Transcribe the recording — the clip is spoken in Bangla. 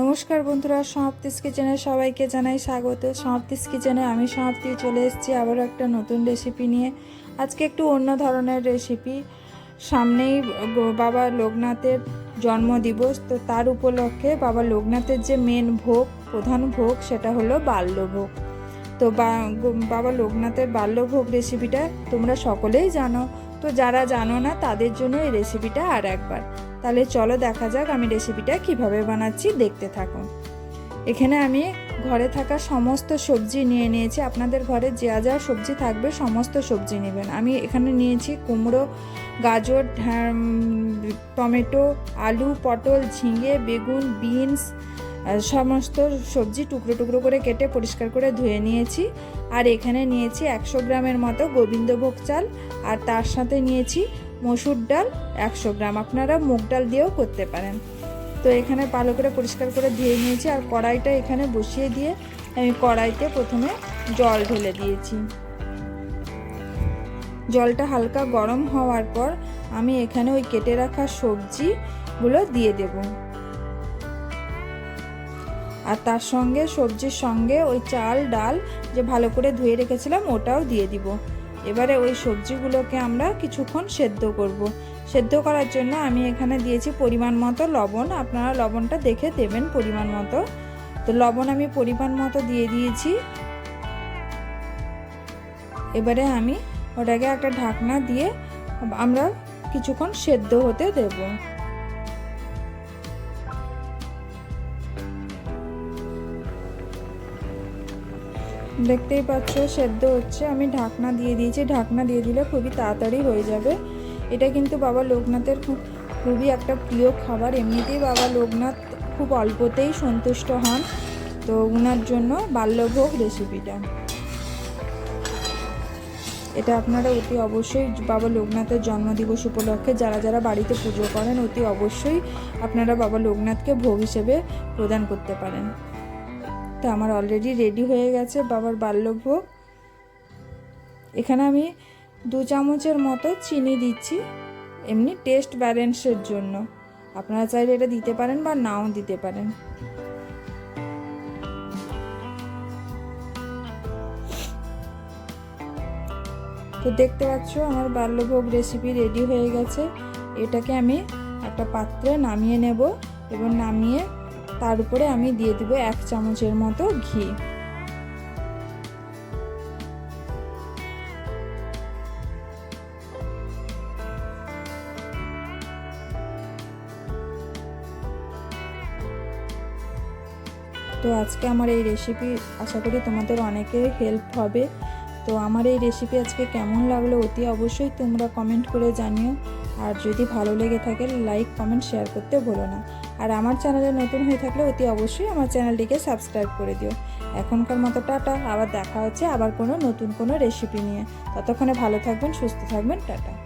নমস্কার বন্ধুরা সমাপ্তিস কিচেনে সবাইকে জানাই স্বাগত। সমাপ্তিস কিচেনে আমি সমাপ্তি চলে এসেছি আবারও একটা নতুন রেসিপি নিয়ে। আজকে একটু অন্য ধরনের রেসিপি সামনেই বাবা লোকনাথের জন্মদিবস, তো তার উপলক্ষে বাবা লোকনাথের যে মেন ভোগ, প্রধান ভোগ, সেটা হলো বাল্যভোগ। তো বাবা লোকনাথের বাল্যভোগ রেসিপিটা তোমরা সকলেই জানো। তো যারা জানো না, তাদের জন্য এই রেসিপিটা আর একবার। তাহলে চলো দেখা যাক আমি রেসিপিটা কীভাবে বানাচ্ছি, দেখতে থাকুন। এখানে আমি ঘরে থাকা সমস্ত সবজি নিয়ে নিয়েছি। আপনাদের ঘরে যা যা সবজি থাকবে, সমস্ত সবজি নেবেন। আমি এখানে নিয়েছি কুমড়ো, গাজর টমেটো, আলু, পটল, ঝিঙে, বেগুন, বিনস সমস্ত সবজি টুকরো টুকরো করে কেটে পরিষ্কার করে ধুয়ে নিয়েছি। আর এখানে নিয়েছি একশো গ্রামের মতো গোবিন্দভোগ চাল, আর তার সাথে নিয়েছি মসুর ডাল একশো গ্রাম। আপনারা মুগ ডাল দিয়েও করতে পারেন। তো এখানে ভালো করে পরিষ্কার করে ধুয়ে নিয়েছি, আর কড়াইটা এখানে বসিয়ে দিয়ে আমি কড়াইতে প্রথমে জল ঢেলে দিয়েছি। জলটা হালকা গরম হওয়ার পর আমি এখানে ওই কেটে রাখা সবজিগুলো দিয়ে দেব। আর তার সঙ্গে সবজির সঙ্গে ওই চাল, ডাল যে ভালো করে ধুয়ে রেখেছিলাম, ওটাও দিয়ে দিব। এবারে ওই সবজিগুলোকে আমরা কিছুক্ষণ সেদ্ধ করব। সেদ্ধ করার জন্য আমি এখানে দিয়েছি পরিমাণ মতো লবণ। আপনারা লবণটা দেখে দেবেন পরিমাণ মতো। তো লবণ আমি পরিমাণ মতো দিয়ে দিয়েছি। এবারে আমি ওটাকে একটা ঢাকনা দিয়ে আমরা কিছুক্ষণ সেদ্ধ হতে দেব। দেখতেই পাচ্ছ, সেদ্ধ হচ্ছে। আমি ঢাকনা দিয়ে দিয়েছি। ঢাকনা দিয়ে দিলে খুবই তাড়াতাড়ি হয়ে যাবে। এটা কিন্তু বাবা লোকনাথের খুব, খুবই একটা প্রিয় খাবার। এমনিতেই বাবা লোকনাথ খুব অল্পতেই সন্তুষ্ট হন। তো ওনার জন্য বাল্যভোগ রেসিপিটা এটা আপনারা অতি অবশ্যই বাবা লোকনাথের জন্মদিবস উপলক্ষে যারা যারা বাড়িতে পুজো করেন, অতি অবশ্যই আপনারা বাবা লোকনাথকে ভোগ হিসেবে প্রদান করতে পারেন। তো আমার অলরেডি রেডি হয়ে গেছে, বাবার বাল্যভোগ। এখানে আমি দু চামচের মতো চিনি দিচ্ছি, এমনি টেস্ট ব্যালেন্সের জন্য। আপনারা চাইলে এটা দিতে পারেন বা নাও দিতে পারেন। তো দেখতে পাচ্ছ, আমার বাল্যভোগ রেসিপি রেডি হয়ে গেছে। এটাকে আমি একটা পাত্রে নামিয়ে নেব এবং নামিয়ে তার উপরে আমি দিয়ে দিব এক চামচের মতো ঘি। তো আজকে আমার এই রেসিপি আশা করি তোমাদের অনেকের হেল্প হবে। তো আমার এই রেসিপি আজকে কেমন লাগল অতি অবশ্যই তোমরা কমেন্ট করে জানিও। আর যদি ভালো লেগে থাকে লাইক কমেন্ট শেয়ার করতে ভুলো না। আর আমার চ্যানেলে নতুন হয়ে থাকলে অতি অবশ্যই আমার চ্যানেলটিকে সাবস্ক্রাইব করে দিও। এখনকার মতো টাটা, আবার দেখা হচ্ছে আবার কোনো নতুন কোনো রেসিপি নিয়ে। ততক্ষণে ভালো থাকবেন, সুস্থ থাকবেন, টাটা।